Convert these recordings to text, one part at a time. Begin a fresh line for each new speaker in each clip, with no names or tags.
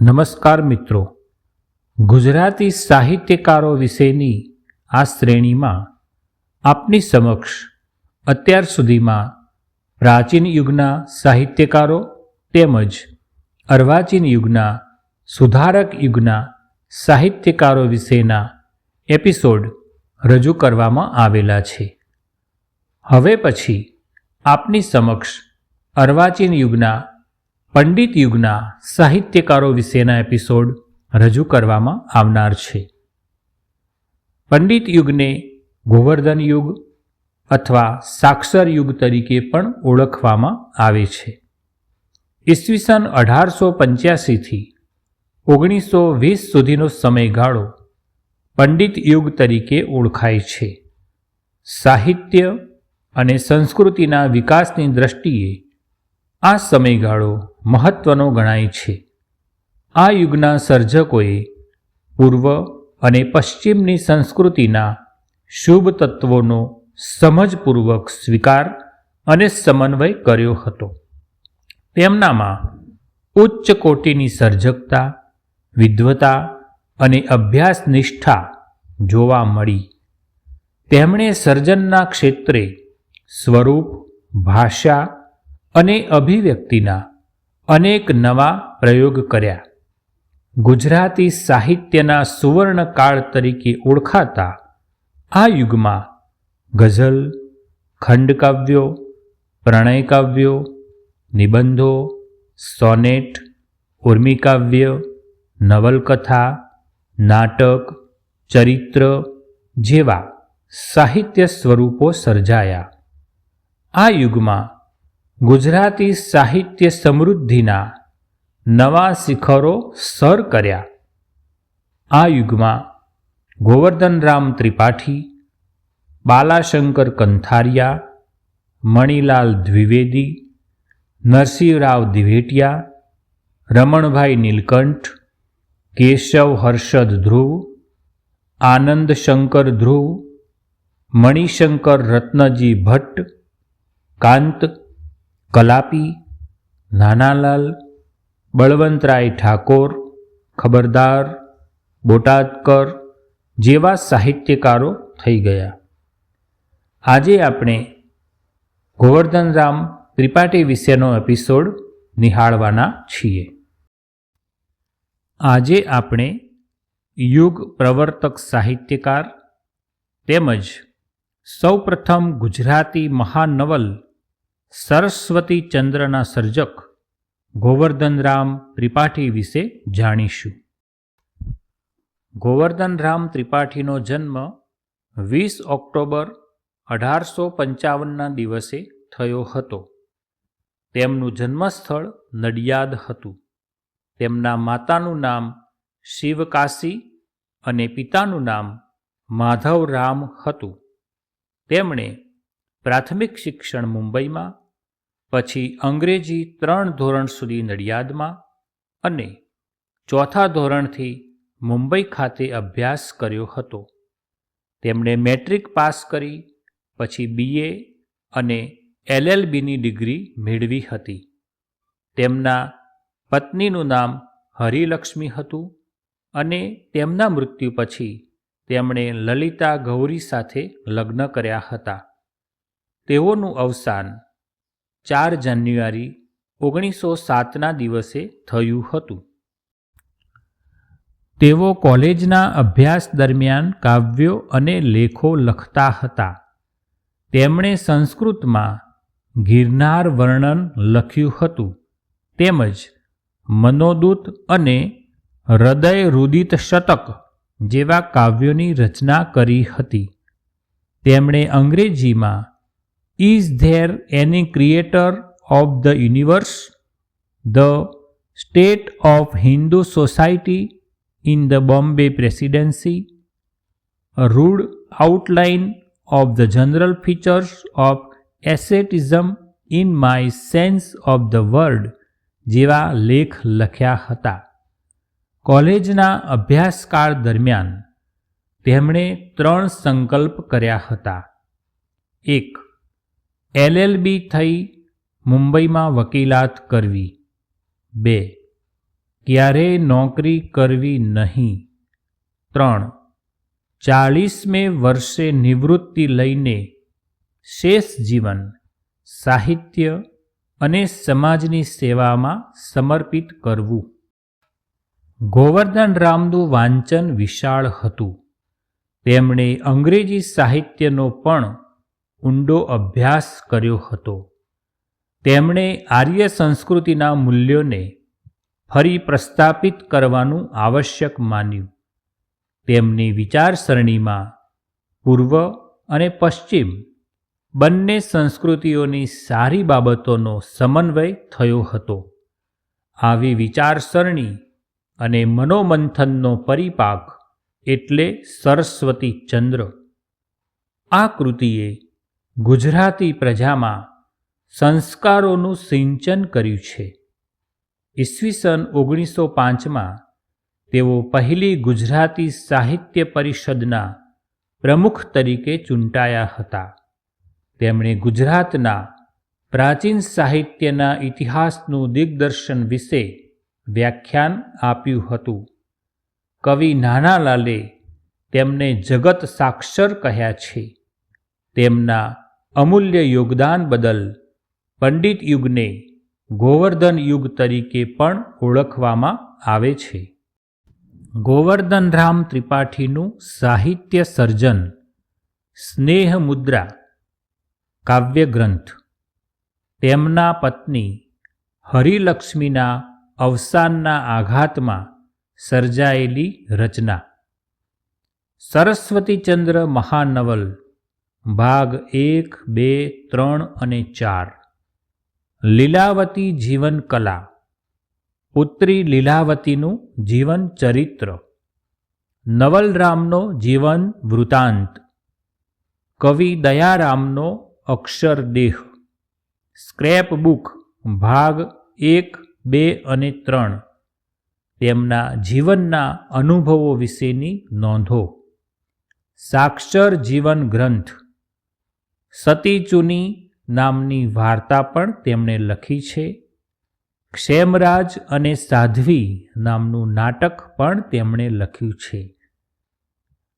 નમસ્કાર મિત્રો. ગુજરાતી સાહિત્યકારો વિશેની આ શ્રેણીમાં આપની સમક્ષ અત્યાર સુધીમાં પ્રાચીન યુગના સાહિત્યકારો તેમજ અર્વાચીન યુગના સુધારક યુગના સાહિત્યકારો વિશેના એપિસોડ રજૂ કરવામાં આવેલા છે. હવે પછી આપની સમક્ષ અર્વાચીન યુગના પંડિત યુગના સાહિત્યકારો વિશેના એપિસોડ રજૂ કરવામાં આવનાર છે. પંડિત યુગને ગોવર્ધન યુગ અથવા સાક્ષર યુગ તરીકે પણ ઓળખવામાં આવે છે. ઈસવીસન અઢારસો પંચ્યાસીથી ઓગણીસો વીસ સુધીનો સમયગાળો પંડિત યુગ તરીકે ઓળખાય છે. સાહિત્ય અને સંસ્કૃતિના વિકાસની દ્રષ્ટિએ આ સમયગાળો મહત્વનો ગણાય છે. આ યુગના સર્જકોએ પૂર્વ અને પશ્ચિમની સંસ્કૃતિના શુભ તત્વોનો સમજપૂર્વક સ્વીકાર અને સમન્વય કર્યો હતો. તેમનામાં ઉચ્ચ કોટીની સર્જકતા, વિદ્વતા અને અભ્યાસ નિષ્ઠા જોવા મળી. તેમણે સર્જનના ક્ષેત્રે સ્વરૂપ, ભાષા અને અભિવ્યક્તિના અનેક નવા પ્રયોગ કર્યા. ગુજરાતી સાહિત્યના સુવર્ણકાળ તરીકે ઓળખાતા આ યુગમાં ગઝલ, ખંડકાવ્યો, પ્રણયકાવ્યો, નિબંધો, સોનેટ, ઉર્મિકાવ્ય, નવલકથા, નાટક, ચરિત્ર જેવા સાહિત્ય સ્વરૂપો સર્જાયા. આ યુગમાં ગુજરાતી સાહિત્ય સમૃદ્ધિના નવા શિખરો સર કર્યા. આ યુગમાં ગોવર્ધનરામ ત્રિપાઠી, બાલાશંકર કંથારિયા, મણિલાલ દ્વિવેદી, નરસિંહરાવ દિવેટિયા, રમણભાઈ નીલકંઠ, કેશવ હર્ષદ ધ્રુવ, આનંદ શંકર ધ્રુવ, મણિશંકર રત્નજી ભટ્ટ, કાંત કલાપી, નાનાલાલ, બળવંતરાય ઠાકોર, ખબરદાર, બોટાદકર જેવા સાહિત્યકારો થઈ ગયા. આજે આપણે ગોવર્ધનરામ ત્રિપાઠી વિશેનો એપિસોડ નિહાળવાના છીએ. આજે આપણે યુગ પ્રવર્તક સાહિત્યકાર તેમજ સૌપ્રથમ ગુજરાતી મહાનવલ સરસ્વતી ચંદ્રના સર્જક ગોવર્ધનરામ ત્રિપાઠી વિશે જાણીશું. ગોવર્ધનરામ ત્રિપાઠીનો જન્મ વીસ ઓક્ટોબર અઢારસો પંચાવનના દિવસે થયો હતો. તેમનું જન્મસ્થળ નડિયાદ હતું. તેમના માતાનું નામ શિવકાશી અને પિતાનું નામ માધવરામ હતું. તેમણે પ્રાથમિક શિક્ષણ મુંબઈમાં પછી અંગ્રેજી ત્રણ ધોરણ સુધી નડિયાદમાં અને ચોથા ધોરણથી મુંબઈ ખાતે અભ્યાસ કર્યો હતો. તેમણે મેટ્રિક પાસ કરી, પછી બીએ અને એલએલબીની ડિગ્રી મેળવી હતી. તેમના પત્નીનું નામ હરિલક્ષ્મી હતું અને તેમના મૃત્યુ પછી તેમણે લલિતા ગૌરી સાથે લગ્ન કર્યા હતા. તેઓનું અવસાન ચાર જાન્યુઆરી ઓગણીસો સાતના દિવસે થયું હતું. તેઓ કોલેજના અભ્યાસ દરમિયાન કાવ્યો અને લેખો લખતા હતા. તેમણે સંસ્કૃતમાં ગિરનાર વર્ણન લખ્યું હતું, તેમજ મનોદૂત અને હૃદય રુદિત શતક જેવા કાવ્યોની રચના કરી હતી. તેમણે અંગ્રેજીમાં is there any creator of the universe the state of Hindu society in the Bombay presidency rude outline of the general features of asceticism in my sense of the word, જેવા લેખ લખ્યા હતા. કોલેજના અભ્યાસકાળ દરમિયાન તેમણે ત્રણ સંકલ્પ કર્યા હતા. એક એલએલબી થઈ મુંબઈમાં વકીલાત કરવી. બે. ક્યારેય નોકરી કરવી નહીં? ત્રણ. ચાળીસમે વર્ષે નિવૃત્તિ લઈને શેષ જીવન, સાહિત્ય અને સમાજની સેવામાં સમર્પિત કરવું. ગોવર્ધન રામનું વાંચન વિશાળ હતું. તેમણે અંગ્રેજી સાહિત્યનો પણ ઊંડો અભ્યાસ કર્યો હતો. તેમણે આર્ય સંસ્કૃતિના મૂલ્યોને ફરી પ્રસ્થાપિત કરવાનું આવશ્યક માન્યું. તેમની વિચારસરણીમાં પૂર્વ અને પશ્ચિમ બંને સંસ્કૃતિઓની સારી બાબતોનો સમન્વય થયો હતો. આવી વિચારસરણી અને મનોમંથનનો પરિપાક એટલે સરસ્વતી ચંદ્ર. આ કૃતિએ ગુજરાતી પ્રજામાં સંસ્કારોનું સિંચન કર્યું છે. ઈસવીસન ઓગણીસો પાંચમાં તેઓ પહેલી ગુજરાતી સાહિત્ય પરિષદના પ્રમુખ તરીકે ચૂંટાયા હતા. તેમણે ગુજરાતના પ્રાચીન સાહિત્યના ઇતિહાસનું દિગ્દર્શન વિશે વ્યાખ્યાન આપ્યું હતું. કવિ નાનાલાલે તેમને જગત સાક્ષર કહ્યા છે. તેમના અમૂલ્ય યોગદાન બદલ પંડિત યુગને ગોવર્ધન યુગ તરીકે પણ ઓળખવામાં આવે છે. ગોવર્ધનરામ ત્રિપાઠીનું સાહિત્ય સર્જન, સ્નેહ મુદ્રા કાવ્યગ્રંથ તેમના પત્ની હરિલક્ષ્મીના અવસાનના આઘાતમાં સર્જાયેલી રચના. સરસ્વતીચંદ્ર મહાનવલ ભાગ એક, બે, ત્રણ અને ચાર. લીલાવતી જીવન કલા. પુત્રી લીલાવતીનું જીવન ચરિત્ર. નવલરામનો જીવન વૃતાંત. કવિ દયારામનો અક્ષરદેહ. સ્ક્રેપ બુક, ભાગ એક, બે અને ત્રણ. તેમના જીવનના અનુભવો વિશેની નોંધો. સાક્ષર જીવન ગ્રંથ. સતીચુની નામની વાર્તા પણ તેમણે લખી છે. ક્ષેમરાજ અને સાધ્વી નામનું નાટક પણ તેમણે લખ્યું છે.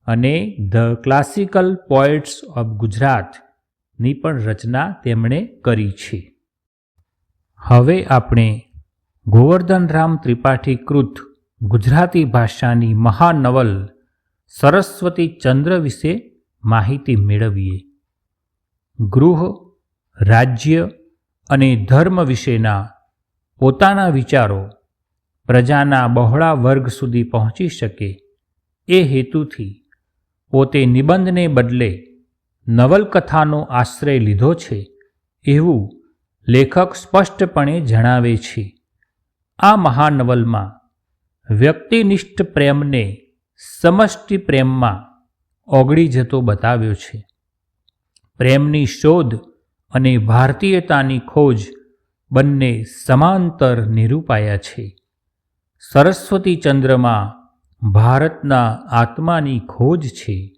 અને ધ ક્લાસિકલ પોએટ્સ ઓફ ગુજરાતની પણ રચના તેમણે કરી છે. હવે આપણે ગોવર્ધનરામ ત્રિપાઠી કૃત ગુજરાતી ભાષાની મહાનવલ સરસ્વતી ચંદ્ર વિશે માહિતી મેળવીએ. ગૃહ, રાજ્ય અને ધર્મ વિશેના પોતાના વિચારો પ્રજાના બહોળા વર્ગ સુધી પહોંચી શકે એ હેતુથી પોતે નિબંધને બદલે નવલકથાનો આશ્રય લીધો છે એવું લેખક સ્પષ્ટપણે જણાવે છે. આ મહાનવલમાં વ્યક્તિનિષ્ઠ પ્રેમને સમષ્ટિ પ્રેમમાં ઓગળી જતો બતાવ્યો છે. પ્રેમની શોધ અને ભારતીયતાની ખોજ બંને સમાંતર નિરૂપાયા છે. સરસ્વતી ચંદ્રમાં ભારતના આત્માની ખોજ છે.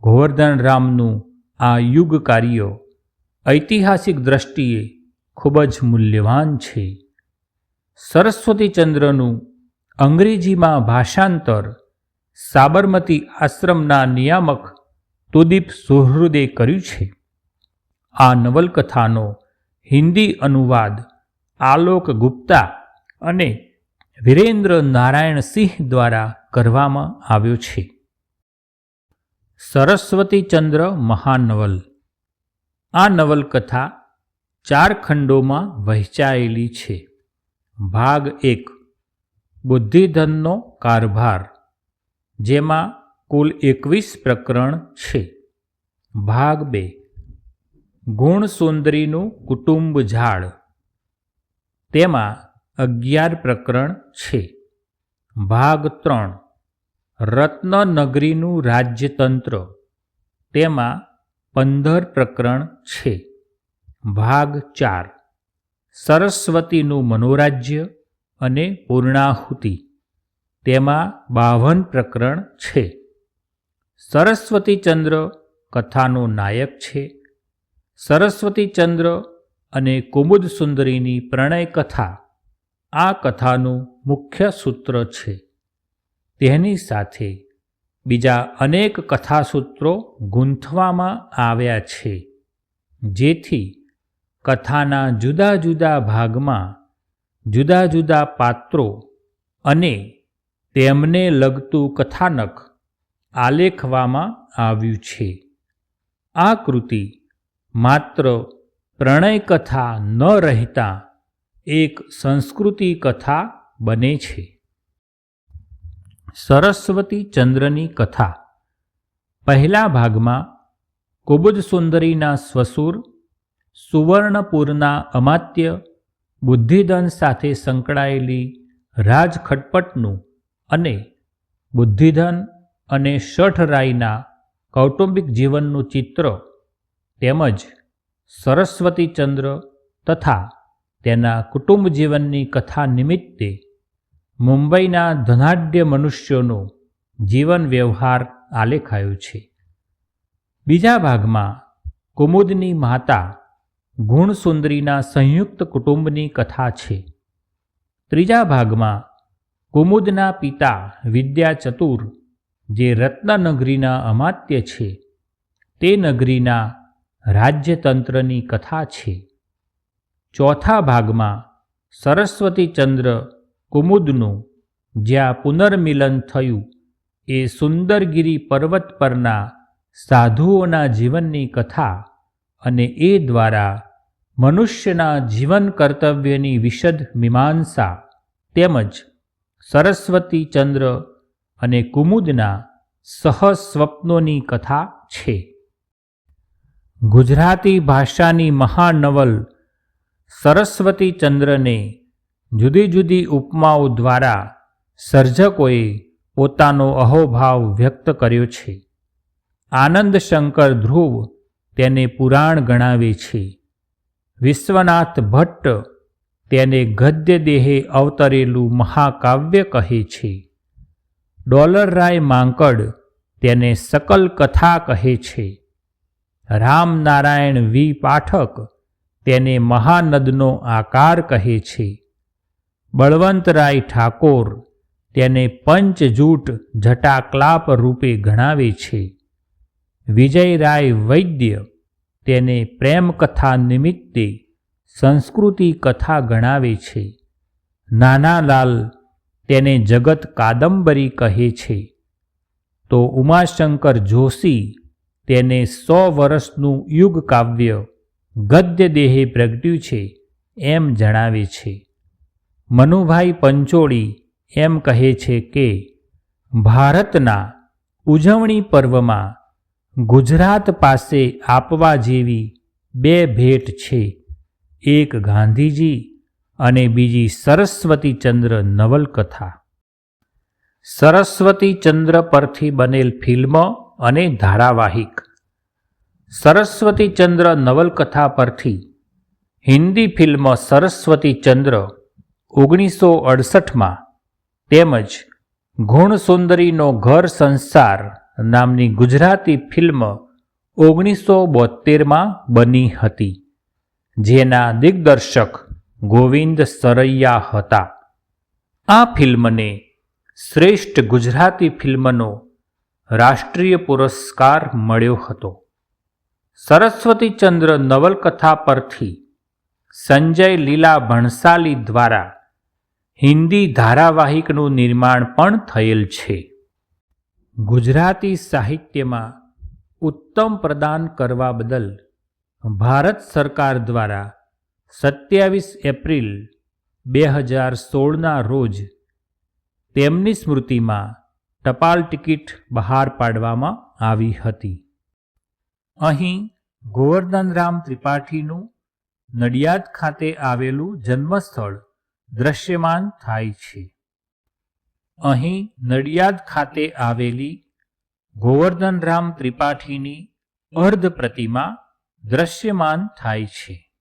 ગોવર્ધન રામનું આ યુગ કાર્ય ઐતિહાસિક દ્રષ્ટિએ ખૂબ જ મૂલ્યવાન છે. સરસ્વતીચંદ્રનું અંગ્રેજીમાં ભાષાંતર સાબરમતી આશ્રમના નિયામક તુદીપ સુહૃદે કર્યું છે. આ નવલકથાનો હિન્દી અનુવાદ આલોક ગુપ્તા અને વિરેન્દ્ર નારાયણ સિંહ દ્વારા કરવામાં આવ્યો છે. સરસ્વતીચંદ્ર મહાનવલ. આ નવલકથા ચાર ખંડોમાં વહેંચાયેલી છે. ભાગ એક, બુદ્ધિધનનો કારભાર, જેમાં કુલ એકવીસ પ્રકરણ છે. ભાગ બે. ગુણસુંદરીનું કુટુંબ ઝાડ. તેમાં અગિયાર પ્રકરણ છે. ભાગ ત્રણ. રત્નનગરીનું રાજ્યતંત્ર. તેમાં પંદર પ્રકરણ છે. ભાગ ચાર. સરસ્વતીનું મનોરાજ્ય અને પૂર્ણાહુતિ. તેમાં બાવન પ્રકરણ છે. સરસ્વતીચંદ્ર કથાનો નાયક છે. સરસ્વતીચંદ્ર અને કુમુદ સુંદરીની પ્રણય કથા આ કથાનું મુખ્ય સૂત્ર છે. તેની સાથે બીજા અનેક કથાસૂત્રો ગૂંથવામાં આવ્યા છે. જેથી કથાના જુદા જુદા ભાગમાં જુદા જુદા પાત્રો અને તેમને લગતું કથાનક આલેખવામાં આવ્યું છે. આ કૃતિ માત્ર પ્રણય કથા ન રહેતા એક સંસ્કૃતિ કથા બને છે. સરસ્વતી ચંદ્રની કથા. પહેલા ભાગમાં કુબુજ સુંદરીના સ્વસુર સુવર્ણપુરના અમાત્ય બુદ્ધિધન સાથે સંકળાયેલી રાજખટપટનું અને બુદ્ધિધન અને શઠરાયના કૌટુંબિક જીવનનું ચિત્ર તેમજ સરસ્વતીચંદ્ર તથા તેના કુટુંબ જીવનની કથા નિમિત્તે મુંબઈના ધનાઢ્ય મનુષ્યોનો જીવન વ્યવહાર આલેખાયો છે. બીજા ભાગમાં કુમુદની માતા ગુણસુંદરીના સંયુક્ત કુટુંબની કથા છે. ત્રીજા ભાગમાં કુમુદના પિતા વિદ્યા ચતુર જે રત્નનગરીના અમાત્ય છે, તે નગરીના રાજ્યતંત્રની કથા છે. ચોથા ભાગમાં સરસ્વતીચંદ્ર કુમુદનું જ્યાં પુનર્મિલન થયું, એ સુંદરગીરી પર્વત પરના સાધુઓના જીવનની કથા અને એ દ્વારા મનુષ્યના જીવન કર્તવ્યની વિશદ મીમાંસા તેમજ સરસ્વતીચંદ્ર અને કુમુદના સહસ્વપ્નોની કથા છે. ગુજરાતી ભાષાની મહાનવલ સરસ્વતીચંદ્રને જુદી જુદી ઉપમાઓ દ્વારા સર્જકોએ પોતાનો અહોભાવ વ્યક્ત કર્યો છે. આનંદ શંકર ધ્રુવ તેને પુરાણ ગણાવે છે. વિશ્વનાથ ભટ્ટ તેને ગદ્ય દેહે અવતરેલું મહાકાવ્ય કહે છે. ડોલરરાય માંકડ તેને સકલ કથા કહે છે. રામનારાયણ વી પાઠક તેને મહાનદનો આકાર કહે છે. બળવંતરાય ઠાકોર તેને પંચજૂટ જટાકલાપ રૂપે ગણાવે છે. વિજયરાય વૈદ્ય તેને પ્રેમકથા નિમિત્તે સંસ્કૃતિ કથા ગણાવે છે. નાનાલાલ તેને જગત કાદંબરી કહે છે. તો ઉમાશંકર જોશી તેને સો વર્ષનું યુગ કાવ્ય ગદ્ય દેહે પ્રગટ્યું છે એમ જણાવે છે. મનુભાઈ પંચોળી એમ કહે છે કે, ભારતના ઉજવણી પર્વમાં ગુજરાત પાસે આપવા જેવી બે ભેટ છે. એક ગાંધીજી અને બીજી સરસ્વતીચંદ્ર નવલકથા. સરસ્વતીચંદ્ર પરથી બનેલ ફિલ્મ અને ધારાવાહિક. સરસ્વતીચંદ્ર નવલકથા પરથી હિન્દી ફિલ્મ સરસ્વતીચંદ્ર ઓગણીસો અડસઠમાં તેમજ ગુણસુંદરીનો ઘર સંસાર નામની ગુજરાતી ફિલ્મ ઓગણીસો બોતેરમાં બની હતી. જેના દિગ્દર્શક ગોવિંદ સરૈયા હતા. આ ફિલ્મને શ્રેષ્ઠ ગુજરાતી ફિલ્મનો રાષ્ટ્રીય પુરસ્કાર મળ્યો હતો. સરસ્વતીચંદ્ર નવલકથા પરથી સંજય લીલા ભણસાલી દ્વારા હિન્દી ધારાવાહિકનું નિર્માણ પણ થયેલ છે. ગુજરાતી સાહિત્યમાં ઉત્તમ પ્રદાન કરવા બદલ ભારત સરકાર દ્વારા સત્યાવીસ એપ્રિલ બે હજાર સોળના રોજ તેમની સ્મૃતિમાં ટપાલ ટિકિટ બહાર પાડવામાં આવી હતી. અહીં ગોવર્ધનરામ ત્રિપાઠીનું નડિયાદ ખાતે આવેલું જન્મસ્થળ દ્રશ્યમાન થાય છે. અહીં નડિયાદ ખાતે આવેલી ગોવર્ધનરામ ત્રિપાઠીની અર્ધ પ્રતિમા દ્રશ્યમાન થાય છે.